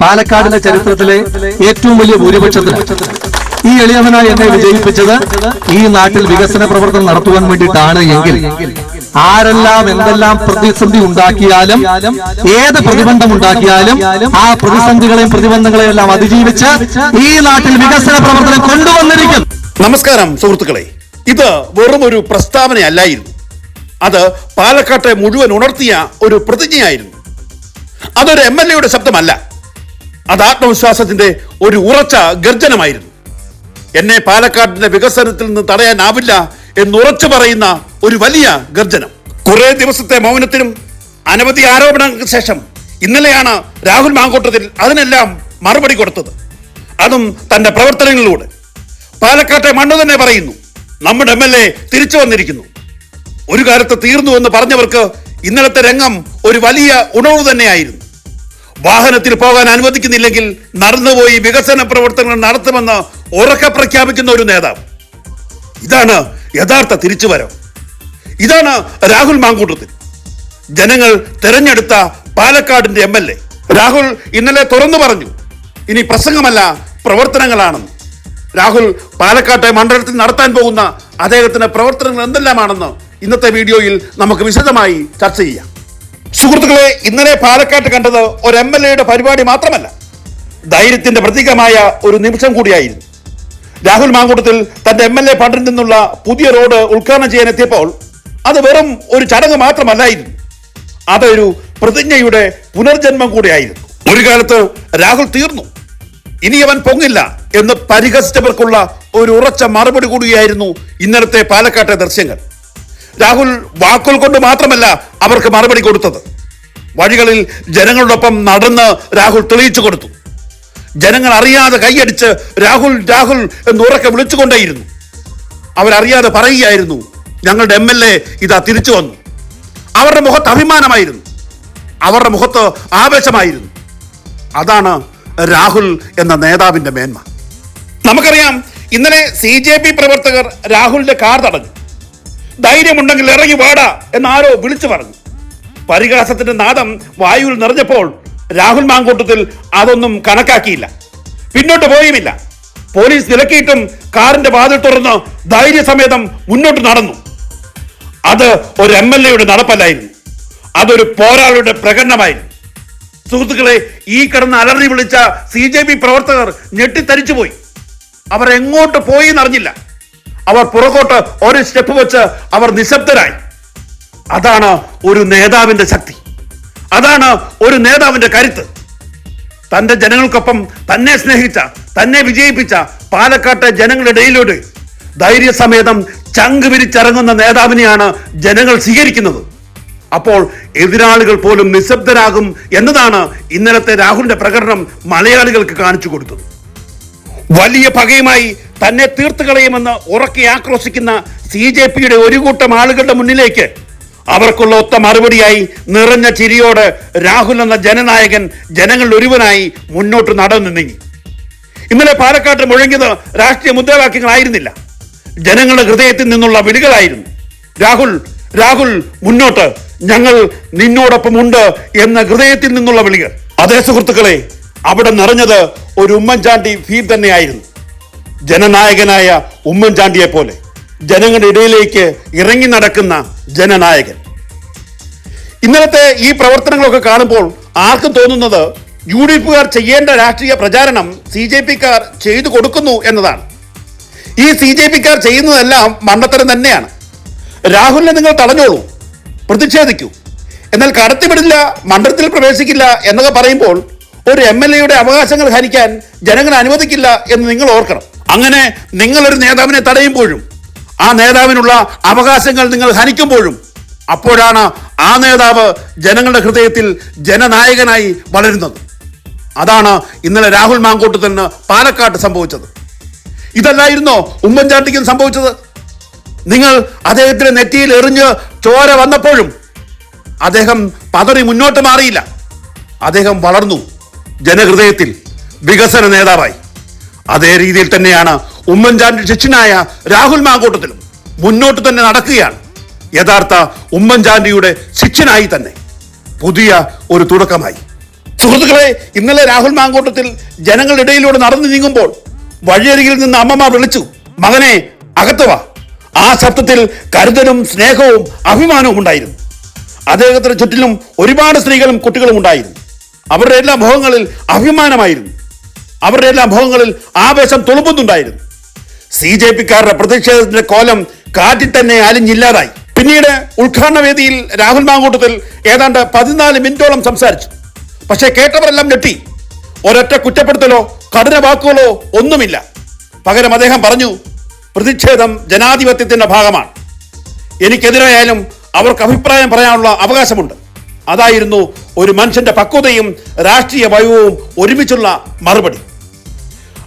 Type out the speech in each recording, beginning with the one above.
പാലക്കാടിന്റെ ചരിത്രത്തിലെ ഏറ്റവും വലിയ ഭൂരിപക്ഷത്തിന് ഈ എളിയവനായി എന്നെ വിജയിപ്പിച്ചത് ഈ നാട്ടിൽ വികസന പ്രവർത്തനം നടത്തുവാൻ വേണ്ടിയിട്ടാണ് എങ്കിൽ ആരെല്ലാം എന്തെല്ലാം പ്രതിസന്ധി ഉണ്ടാക്കിയാലും ഏത് പ്രതിബന്ധം ഉണ്ടാക്കിയാലും ആ പ്രതിസന്ധികളെയും പ്രതിബന്ധങ്ങളെയും എല്ലാം അതിജീവിച്ച് ഈ നാട്ടിൽ വികസന പ്രവർത്തനം കൊണ്ടുവന്നിരിക്കും നമസ്കാരം സുഹൃത്തുക്കളെ. ഇത് വെറും ഒരു പ്രസ്താവനയല്ലായിരുന്നു. അത് പാലക്കാട്ടെ മുഴുവൻ ഉണർത്തിയ ഒരു പ്രതിജ്ഞയായിരുന്നു. അതൊരു എം എൽ എയുടെ ശബ്ദമല്ല. അത് ആത്മവിശ്വാസത്തിന്റെ ഒരു ഉറച്ച ഗർജനമായിരുന്നു. എന്നെ പാലക്കാടിന്റെ വികസനത്തിൽ നിന്ന് തടയാനാവില്ല എന്നുറച്ചു പറയുന്ന ഒരു വലിയ ഗർജനം. കുറെ ദിവസത്തെ മൗനത്തിനും അനവധി ആരോപണങ്ങൾക്ക് ശേഷം ഇന്നലെയാണ് രാഹുൽ മാങ്കോട്ടത്തിൽ അതിനെല്ലാം മറുപടി കൊടുത്തത്. അതും തന്റെ പ്രവർത്തനങ്ങളിലൂടെ. പാലക്കാട്ടെ മണ്ണ് തന്നെ പറയുന്നു നമ്മുടെ എം എൽ എ തിരിച്ചു വന്നിരിക്കുന്നു. ഒരു കാലത്ത് തീർന്നു എന്ന് പറഞ്ഞവർക്ക് ഇന്നലത്തെ രംഗം ഒരു വലിയ ഉണർവ് തന്നെയായിരുന്നു. വാഹനത്തിൽ പോകാൻ അനുവദിക്കുന്നില്ലെങ്കിൽ നടന്നുപോയി വികസന പ്രവർത്തനങ്ങൾ നടത്തുമെന്ന് ഉറക്കെ പ്രഖ്യാപിക്കുന്ന ഒരു നേതാവ്. ഇതാണ് യഥാർത്ഥ തിരിച്ചുവരവ്. ഇതാണ് രാഹുൽ മാങ്കൂട്ടത്തിൽ. ജനങ്ങൾ തെരഞ്ഞെടുത്ത പാലക്കാടിന്റെ എം എൽ എ. രാഹുൽ ഇന്നലെ തുറന്നു പറഞ്ഞു ഇനി പ്രസംഗമല്ല പ്രവർത്തനങ്ങളാണെന്ന്. രാഹുൽ പാലക്കാട്ടെ മണ്ഡലത്തിൽ നടത്താൻ പോകുന്ന അദ്ദേഹത്തിന്റെ പ്രവർത്തനങ്ങൾ എന്തെല്ലാമാണെന്ന് ഇന്നത്തെ വീഡിയോയിൽ നമുക്ക് വിശദമായി ചർച്ച ചെയ്യാം. സുഹൃത്തുക്കളെ ഇന്നലെ പാലക്കാട്ട് കണ്ടത് ഒരു എം എൽ എയുടെ പരിപാടി മാത്രമല്ല. ധൈര്യത്തിന്റെ പ്രതീകമായ ഒരു നിമിഷം കൂടിയായിരുന്നു. രാഹുൽ മാങ്കൂട്ടത്തിൽ തന്റെ എം എൽ എ ഫണ്ടിൽ നിന്നുള്ള പുതിയ റോഡ് ഉദ്ഘാടനം ചെയ്യാൻ എത്തിയപ്പോൾ അത് വെറും ഒരു ചടങ്ങ് മാത്രമല്ലായിരുന്നു. അതൊരു പ്രതിജ്ഞയുടെ പുനർജന്മം കൂടിയായിരുന്നു. ഒരു കാലത്ത് രാഹുൽ തീർന്നു. ഇനി അവൻ പൊങ്ങില്ല എന്ന് പരിഹസിച്ചവർക്കുള്ള ഒരു ഉറച്ച മറുപടി കൂടിയായിരുന്നു ഇന്നലത്തെ പാലക്കാട്ടെ ദൃശ്യങ്ങൾ. രാഹുൽ വാക്കുകൾ കൊണ്ട് മാത്രമല്ല അവർക്ക് മറുപടി കൊടുത്തത്. വഴികളിൽ ജനങ്ങളോടൊപ്പം നടന്ന് രാഹുൽ തെളിയിച്ചു കൊടുത്തു. ജനങ്ങൾ അറിയാതെ കൈയടിച്ച് രാഹുൽ രാഹുൽ എന്ന് ഉറക്കെ വിളിച്ചുകൊണ്ടേയിരുന്നു. അവരറിയാതെ പറയുകയായിരുന്നു ഞങ്ങളുടെ എം എൽ എ ഇതാ തിരിച്ചു വന്നു. അവരുടെ മുഖത്ത് അഭിമാനമായിരുന്നു. അവരുടെ മുഖത്ത് ആവേശമായിരുന്നു. അതാണ് രാഹുൽ എന്ന നേതാവിന്റെ മേന്മ. നമുക്കറിയാം ഇന്നലെ സി പ്രവർത്തകർ രാഹുലിന്റെ കാർ തടഞ്ഞു. ധൈര്യമുണ്ടെങ്കിൽ ഇറങ്ങി വാടാ എന്ന് ആരോ വിളിച്ചു പറഞ്ഞു. പരിഹാസത്തിന്റെ നാദം വായുവിൽ നിറഞ്ഞപ്പോൾ രാഹുൽ മാങ്കൂട്ടത്തിൽ അതൊന്നും കണക്കാക്കിയില്ല. പിന്നോട്ട് പോയുമില്ല. പോലീസ് വിലക്കിയിട്ടും കാറിന്റെ വാതിൽ തുറന്ന് ധൈര്യസമേതം മുന്നോട്ട് നടന്നു. അത് ഒരു എം എൽ എയുടെ നടപ്പല്ലായിരുന്നു. അതൊരു പോരാളിയുടെ പ്രകടനമായിരുന്നു. സുഹൃത്തുക്കളെ ഈ കിടന്ന് അലറി വിളിച്ച സി ജെ പി പ്രവർത്തകർ ഞെട്ടിത്തരിച്ചു പോയി അവർ എങ്ങോട്ട് പോയി എന്നറിഞ്ഞില്ല. അവർ പുറകോട്ട് ഒരു സ്റ്റെപ്പ് വെച്ച് അവർ നിശബ്ദരായി. അതാണ് ഒരു നേതാവിന്റെ ശക്തി. അതാണ് ഒരു നേതാവിന്റെ കരുത്ത്. തന്റെ ജനങ്ങൾക്കൊപ്പം തന്നെ സ്നേഹിച്ച തന്നെ വിജയിപ്പിച്ച പാലക്കാട്ടെ ജനങ്ങളുടെ ഇടയിലൂടെ ധൈര്യസമേതം ചങ്ക് വിരിച്ചിറങ്ങുന്ന നേതാവിനെയാണ് ജനങ്ങൾ സ്വീകരിക്കുന്നത്. അപ്പോൾ എതിരാളികൾ പോലും നിശബ്ദരാകും എന്നതാണ് ഇന്നലത്തെ രാഹുലിന്റെ പ്രകടനം മലയാളികൾക്ക് കാണിച്ചു കൊടുത്തത്. വലിയ പകയുമായി തന്നെ തീർത്തു കളയുമെന്ന് ഉറക്കെ ആക്രോശിക്കുന്ന സി ജെ പിയുടെ ഒരു കൂട്ടം ആളുകളുടെ മുന്നിലേക്ക് അവർക്കുള്ള ഒത്ത മറുപടിയായി നിറഞ്ഞ ചിരിയോട് രാഹുൽ എന്ന ജനനായകൻ ജനങ്ങളിൽ ഒരുവനായി മുന്നോട്ട് നടന്നു നീങ്ങി. ഇന്നലെ പാലക്കാട്ട് മുഴങ്ങിയത് രാഷ്ട്രീയ മുദ്രാവാക്യങ്ങളായിരുന്നില്ല. ജനങ്ങളുടെ ഹൃദയത്തിൽ നിന്നുള്ള വിളികളായിരുന്നു. രാഹുൽ രാഹുൽ മുന്നോട്ട്. ഞങ്ങൾ നിന്നോടൊപ്പം ഉണ്ട് എന്ന ഹൃദയത്തിൽ നിന്നുള്ള വിളികൾ. അതേ സുഹൃത്തുക്കളെ അവിടെ നിറഞ്ഞത് ഒരു ഉമ്മൻചാണ്ടി ഫീൽ തന്നെയായിരുന്നു. ജനനായകനായ ഉമ്മൻചാണ്ടിയെ പോലെ ജനങ്ങളുടെ ഇടയിലേക്ക് ഇറങ്ങി നടക്കുന്ന ജനനായകൻ. ഇന്നലത്തെ ഈ പ്രവർത്തനങ്ങളൊക്കെ കാണുമ്പോൾ ആർക്കും തോന്നുന്നത് യു ഡി എഫുകാർ ചെയ്യേണ്ട രാഷ്ട്രീയ പ്രചാരണം സി ജെ പിക്കാർ ചെയ്തു കൊടുക്കുന്നു എന്നതാണ്. ഈ സി ജെ പിക്കാർ ചെയ്യുന്നതെല്ലാം മണ്ടത്തരം തന്നെയാണ്. രാഹുലിനെ നിങ്ങൾ തടഞ്ഞോളൂ പ്രതിഷേധിക്കൂ. എന്നാൽ കടത്തിവിടില്ല മണ്ഡലത്തിൽ പ്രവേശിക്കില്ല എന്നൊക്കെ പറയുമ്പോൾ ഒരു എം എൽ എയുടെ അവകാശങ്ങൾ ഹരിക്കാൻ ജനങ്ങൾ അനുവദിക്കില്ല എന്ന് നിങ്ങൾ ഓർക്കണം. അങ്ങനെ നിങ്ങളൊരു നേതാവിനെ തടയുമ്പോഴും ആ നേതാവിനുള്ള അവകാശങ്ങൾ നിങ്ങൾ ഹനിക്കുമ്പോഴും അപ്പോഴാണ് ആ നേതാവ് ജനങ്ങളുടെ ഹൃദയത്തിൽ ജനനായകനായി വളരുന്നത്. അതാണ് ഇന്നലെ രാഹുൽ മാങ്കോട്ട് തന്നെ പാലക്കാട്ട് സംഭവിച്ചത്. ഇതല്ലായിരുന്നോ ഉമ്മൻചാണ്ടിക്കും സംഭവിച്ചത്? നിങ്ങൾ അദ്ദേഹത്തിന്റെ നെറ്റിയിൽ എറിഞ്ഞ് ചോര വന്നപ്പോഴും അദ്ദേഹം പതറി മുന്നോട്ട് മാറിയില്ല. അദ്ദേഹം വളർന്നു. ജനഹൃദയത്തിൽ വികസന നേതാവായി. അതേ രീതിയിൽ തന്നെയാണ് ഉമ്മൻചാണ്ടി ശിഷ്യനായ രാഹുൽ മാങ്കോട്ടത്തിലും മുന്നോട്ട് തന്നെ നടക്കുകയാണ്. യഥാർത്ഥ ഉമ്മൻചാണ്ടിയുടെ ശിഷ്യനായി തന്നെ. പുതിയ ഒരു തുടക്കമായി. സുഹൃത്തുക്കളെ ഇന്നലെ രാഹുൽ മാങ്കോട്ടത്തിൽ ജനങ്ങളുടെ ഇടയിലൂടെ നടന്നു നീങ്ങുമ്പോൾ വഴിയരികിൽ നിന്ന് അമ്മമാർ വിളിച്ചു മകനെ അകത്ത് വാ. ആ ശബ്ദത്തിൽ കരുതലും സ്നേഹവും അഭിമാനവും ഉണ്ടായിരുന്നു. അദ്ദേഹത്തിന് ചുറ്റിലും ഒരുപാട് സ്ത്രീകളും കുട്ടികളും ഉണ്ടായിരുന്നു. അവരുടെ എല്ലാ മുഖങ്ങളിൽ അഭിമാനമായിരുന്നു. അവരുടെ എല്ലാ മുഖങ്ങളിൽ ആവേശം തുളുമ്പുന്നുണ്ടായിരുന്നു. സി ജെ പിക്കാരുടെ പ്രതിഷേധത്തിന്റെ കോലം കാറ്റിൽ തന്നെ അലിഞ്ഞില്ലാതായി. പിന്നീട് ഉദ്ഘാടന വേദിയിൽ രാഹുൽ മാങ്കൂട്ടത്തിൽ ഏതാണ്ട് പതിനാല് മിനിറ്റോളം സംസാരിച്ചു. പക്ഷേ കേട്ടവരെല്ലാം ഞെട്ടി. ഒരൊറ്റ കുറ്റപ്പെടുത്തലോ കഠിന വാക്കുകളോ ഒന്നുമില്ല. പകരം അദ്ദേഹം പറഞ്ഞു പ്രതിഷേധം ജനാധിപത്യത്തിന്റെ ഭാഗമാണ്. എനിക്കെതിരായാലും അവർക്ക് അഭിപ്രായം പറയാനുള്ള അവകാശമുണ്ട്. അതായിരുന്നു ഒരു മനുഷ്യന്റെ പക്വതയും രാഷ്ട്രീയ ഭയവും ഒരുമിച്ചുള്ള മറുപടി.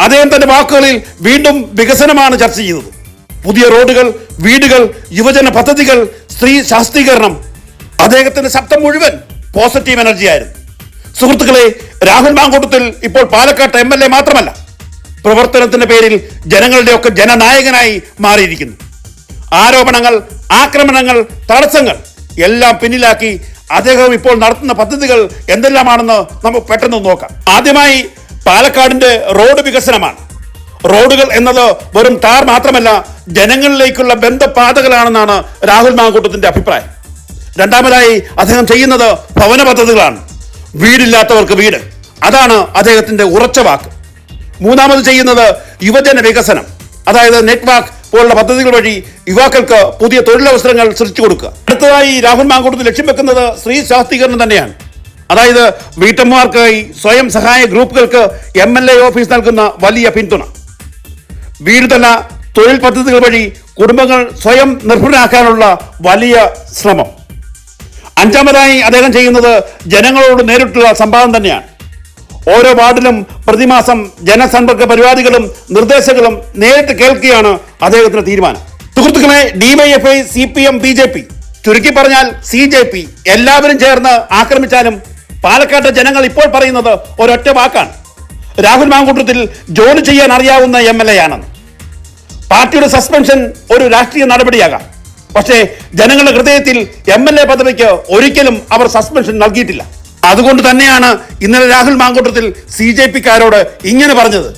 അദ്ദേഹം തന്റെ വാക്കുകളിൽ വീണ്ടും വികസനമാണ് ചർച്ച ചെയ്തത്. പുതിയ റോഡുകൾ വീടുകൾ യുവജന പദ്ധതികൾ സ്ത്രീ ശാസ്ത്രീകരണം. അദ്ദേഹത്തിന്റെ ശബ്ദം മുഴുവൻ പോസിറ്റീവ് എനർജി ആയിരുന്നു. സുഹൃത്തുക്കളെ രാഹുൽ മാങ്കൂട്ടത്തിൽ ഇപ്പോൾ പാലക്കാട്ട് എം എൽ എ മാത്രമല്ല പ്രവർത്തനത്തിന്റെ പേരിൽ ജനങ്ങളുടെയൊക്കെ ജനനായകനായി മാറിയിരിക്കുന്നു. ആരോപണങ്ങൾ ആക്രമണങ്ങൾ തടസ്സങ്ങൾ എല്ലാം പിന്നിലാക്കി അദ്ദേഹം ഇപ്പോൾ നടത്തുന്ന പദ്ധതികൾ എന്തെല്ലാമാണെന്ന് നമുക്ക് പെട്ടെന്ന് നോക്കാം. ആദ്യമായി പാലക്കാടിന്റെ റോഡ് വികസനമാണ്. റോഡുകൾ എന്നത് വെറും ടാർ മാത്രമല്ല ജനങ്ങളിലേക്കുള്ള ബന്ധപാതകളാണെന്നാണ് രാഹുൽ മാങ്കൂട്ടത്തിന്റെ അഭിപ്രായം. രണ്ടാമതായി അദ്ദേഹം ചെയ്യുന്നത് ഭവന പദ്ധതികളാണ്. വീടില്ലാത്തവർക്ക് വീട്. അതാണ് അദ്ദേഹത്തിന്റെ ഉറച്ച വാക്ക്. മൂന്നാമത് ചെയ്യുന്നത് യുവജന വികസനം. അതായത് നെറ്റ്വർക്ക് പോലുള്ള പദ്ധതികൾ വഴി യുവാക്കൾക്ക് പുതിയ തൊഴിലവസരങ്ങൾ സൃഷ്ടിച്ചു കൊടുക്കുക. അടുത്തതായി രാഹുൽ മാങ്കൂട്ടത്തിൽ ലക്ഷ്യം വെക്കുന്നത് സ്ത്രീ ശാക്തീകരണം തന്നെയാണ്. അതായത് വീട്ടമ്മമാർക്കായി സ്വയം സഹായ ഗ്രൂപ്പുകൾക്ക് എം എൽ എ ഓഫീസ് നൽകുന്ന വലിയ പിന്തുണ. വീടുതല തൊഴിൽ പദ്ധതികൾ വഴി കുടുംബങ്ങൾ സ്വയം നിർഭരനാക്കാനുള്ള വലിയ ശ്രമം. അഞ്ചാമതായി അദ്ദേഹം ചെയ്യുന്നത് ജനങ്ങളോട് നേരിട്ടുള്ള സംവാദം തന്നെയാണ്. ഓരോ വാർഡിലും പ്രതിമാസം ജനസമ്പർക്ക പരിപാടികളും നിർദ്ദേശങ്ങളും നേരിട്ട് കേൾക്കുകയാണ് അദ്ദേഹത്തിന്റെ തീരുമാനം. സുഹൃത്തുക്കളെ DYFI C P M B J P ചുരുക്കി പറഞ്ഞാൽ സി ജെ പി എല്ലാവരും ചേർന്ന് ആക്രമിച്ചാലും പാലക്കാട്ടെ ജനങ്ങൾ ഇപ്പോൾ പറയുന്നത് ഒരൊറ്റ വാക്കാണ്. രാഹുൽ മാങ്കൂട്ടത്തിൽ ജോലി ചെയ്യാൻ അറിയാവുന്ന എം എൽ എ ആണെന്ന്. പാർട്ടിയുടെ സസ്പെൻഷൻ ഒരു രാഷ്ട്രീയ നടപടിയാകാം. പക്ഷേ ജനങ്ങളുടെ ഹൃദയത്തിൽ എം എൽ എ പദവിക്ക് ഒരിക്കലും അവർ സസ്പെൻഷൻ നൽകിയിട്ടില്ല. അതുകൊണ്ട് തന്നെയാണ് ഇന്നലെ രാഹുൽ മാങ്കൂട്ടത്തിൽ സി ജെ പിക്കാരോട് ഇങ്ങനെ പറഞ്ഞത്.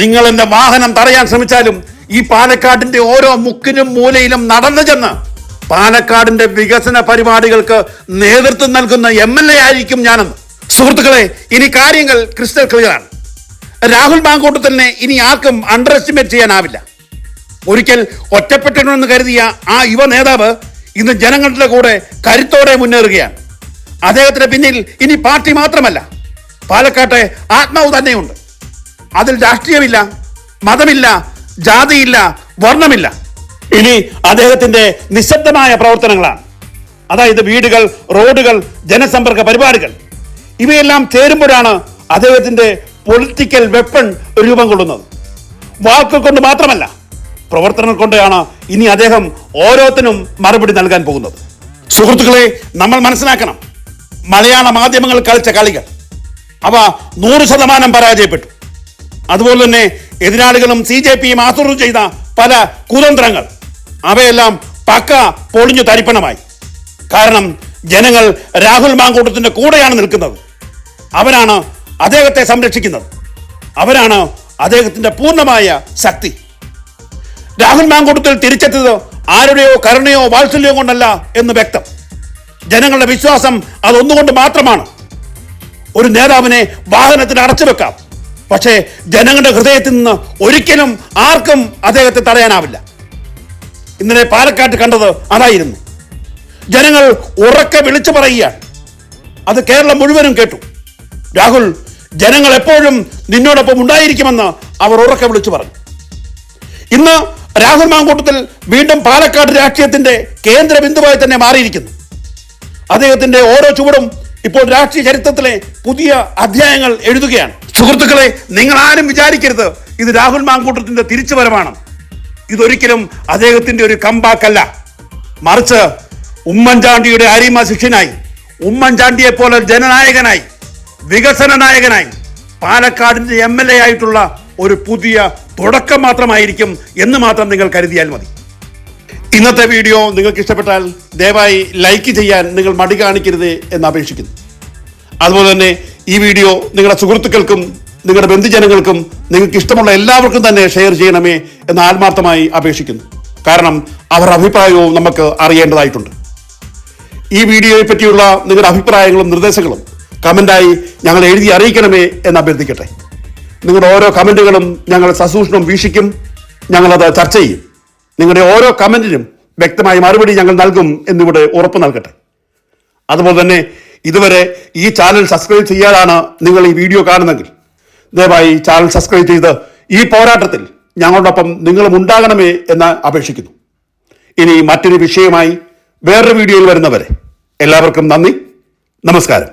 നിങ്ങൾ എന്റെ വാഹനം തടയാൻ ശ്രമിച്ചാലും ഈ പാലക്കാടിന്റെ ഓരോ മുക്കിനും മൂലയിലും നടന്നു ചെന്ന് പാലക്കാടിന്റെ വികസന പരിപാടികൾക്ക് നേതൃത്വം നൽകുന്ന എം എൽ എ ആയിരിക്കും ഞാനെന്ന്. സുഹൃത്തുക്കളെ ഇനി കാര്യങ്ങൾ ക്രിസ്റ്റൽ ക്ലിയറാണ് രാഹുൽ മാങ്കൂട്ടത്തിനെ ഇനി ആർക്കും അണ്ടർ എസ്റ്റിമേറ്റ് ചെയ്യാനാവില്ല. ഒരിക്കൽ ഒറ്റപ്പെട്ടിട്ടുണ്ടെന്ന് കരുതിയ ആ യുവ നേതാവ് ഇന്ന് ജനങ്ങളുടെ കൂടെ കരുത്തോടെ മുന്നേറുകയാണ്. അദ്ദേഹത്തിന് പിന്നിൽ ഇനി പാർട്ടി മാത്രമല്ല. പാലക്കാട്ടെ ആത്മാവ് തന്നെയുണ്ട് അതിൽ രാഷ്ട്രീയമില്ല മതമില്ല ജാതിയില്ല വർണമില്ല. ഇനി അദ്ദേഹത്തിന്റെ നിശബ്ദമായ പ്രവർത്തനങ്ങളാണ്. അതായത് വീടുകൾ റോഡുകൾ ജനസമ്പർക്ക പരിപാടികൾ. ഇവയെല്ലാം ചേരുമ്പോഴാണ് അദ്ദേഹത്തിന്റെ പൊളിറ്റിക്കൽ വെപ്പൺ രൂപം കൊള്ളുന്നത്. വാക്കുകൾ കൊണ്ട് മാത്രമല്ല പ്രവർത്തനങ്ങൾ കൊണ്ടാണ് ഇനി അദ്ദേഹം ഓരോത്തിനും മറുപടി നൽകാൻ പോകുന്നത്. സുഹൃത്തുക്കളെ നമ്മൾ മനസ്സിലാക്കണം. മലയാള മാധ്യമങ്ങൾ കളിച്ച കളികൾ. അവ നൂറ് ശതമാനം പരാജയപ്പെട്ടു. അതുപോലെ തന്നെ എതിരാളികളും സി ജെ പിയും ആസൂത്രണം ചെയ്ത പല കുതന്ത്രങ്ങൾ. അവയെല്ലാം പക്ക പൊളിഞ്ഞു തരിപ്പണമായി. കാരണം ജനങ്ങൾ രാഹുൽ മാങ്കൂട്ടത്തിന്റെ കൂടെയാണ് നിൽക്കുന്നത്. അവരാണ് അദ്ദേഹത്തെ സംരക്ഷിക്കുന്നത്. അവരാണ് അദ്ദേഹത്തിന്റെ പൂർണമായ ശക്തി. രാഹുൽ മാങ്കൂട്ടത്തിൽ തിരിച്ചെത്തിയത് ആരുടെയോ കരുണയോ വാത്സല്യോ കൊണ്ടല്ല എന്ന് വ്യക്തം. ജനങ്ങളുടെ വിശ്വാസം അതൊന്നുകൊണ്ട് മാത്രമാണ്. ഒരു നേതാവിനെ വാഹനത്തിൽ അടച്ചു വെക്കാം. പക്ഷേ ജനങ്ങളുടെ ഹൃദയത്തിൽ നിന്ന് ഒരിക്കലും ആർക്കും അദ്ദേഹത്തെ തടയാനാവില്ല. ഇന്നലെ പാലക്കാട്ട് കണ്ടത് അതായിരുന്നു. ജനങ്ങൾ ഉറക്കെ വിളിച്ചു പറയുകയാണ്. അത് കേരളം മുഴുവനും കേട്ടു. രാഹുൽ ജനങ്ങൾ എപ്പോഴും നിന്നോടൊപ്പം ഉണ്ടായിരിക്കുമെന്ന് അവർ ഉറക്കെ വിളിച്ചു പറഞ്ഞു. ഇന്ന് രാഹുൽ മാങ്കൂട്ടത്തിൽ വീണ്ടും പാലക്കാട് രാഷ്ട്രീയത്തിന്റെ കേന്ദ്ര ബിന്ദുവായി തന്നെ മാറിയിരിക്കുന്നു. അദ്ദേഹത്തിന്റെ ഓരോ ചുവടും ഇപ്പോൾ രാഷ്ട്രീയ ചരിത്രത്തിലെ പുതിയ അധ്യായങ്ങൾ എഴുതുകയാണ്. സുഹൃത്തുക്കളെ നിങ്ങൾ ആരും വിചാരിക്കരുത്. ഇത് രാഹുൽ മാങ്കൂട്ടത്തിന്റെ തിരിച്ചുവരവാണ്. ഇതൊരിക്കലും അദ്ദേഹത്തിന്റെ ഒരു കമ്പാക്കല്ല മറിച്ച് ഉമ്മൻചാണ്ടിയുടെ അരിമ ശിഷ്യനായി ഉമ്മൻചാണ്ടിയെ പോലെ ജനനായകനായി വികസന നായകനായി പാലക്കാടിന്റെ എം എൽ എ ആയിട്ടുള്ള ഒരു പുതിയ തുടക്കം മാത്രമായിരിക്കും എന്ന് മാത്രം നിങ്ങൾ കരുതിയാൽ മതി. ഇന്നത്തെ വീഡിയോ നിങ്ങൾക്ക് ഇഷ്ടപ്പെട്ടാൽ ദയവായി ലൈക്ക് ചെയ്യാൻ നിങ്ങൾ മടി കാണിക്കരുത് എന്ന് അപേക്ഷിക്കുന്നു. അതുപോലെ തന്നെ ഈ വീഡിയോ നിങ്ങളുടെ സുഹൃത്തുക്കൾക്കും നിങ്ങളുടെ ബന്ധുജനങ്ങൾക്കും നിങ്ങൾക്ക് ഇഷ്ടമുള്ള എല്ലാവർക്കും തന്നെ ഷെയർ ചെയ്യണമേ എന്ന് ആത്മാർത്ഥമായി അപേക്ഷിക്കുന്നു. കാരണം അവരുടെ അഭിപ്രായവും നമുക്ക് അറിയേണ്ടതായിട്ടുണ്ട്. ഈ വീഡിയോയെ പറ്റിയുള്ള നിങ്ങളുടെ അഭിപ്രായങ്ങളും നിർദ്ദേശങ്ങളും കമന്റായി ഞങ്ങൾ എഴുതി അറിയിക്കണമേ എന്ന് അഭ്യർത്ഥിക്കട്ടെ. നിങ്ങളുടെ ഓരോ കമന്റുകളും ഞങ്ങൾ സസൂക്ഷ്മം വീക്ഷിക്കും. ഞങ്ങളത് ചർച്ച ചെയ്യും. നിങ്ങളുടെ ഓരോ കമന്റിനും വ്യക്തമായ മറുപടി ഞങ്ങൾ നൽകും എന്നിവിടെ ഉറപ്പ് നൽകട്ടെ. അതുപോലെ തന്നെ ഇതുവരെ ഈ ചാനൽ സബ്സ്ക്രൈബ് ചെയ്യാതാണ് നിങ്ങൾ ഈ വീഡിയോ കാണുന്നെങ്കിൽ ദയവായി ചാനൽ സബ്സ്ക്രൈബ് ചെയ്ത് ഈ പോരാട്ടത്തിൽ ഞങ്ങളോടൊപ്പം നിങ്ങളും ഉണ്ടാകണമേ എന്ന് അപേക്ഷിക്കുന്നു. ഇനി മറ്റൊരു വിഷയമായി വേറൊരു വീഡിയോയിൽ വരുന്നവരെ എല്ലാവർക്കും നന്ദി. നമസ്കാരം.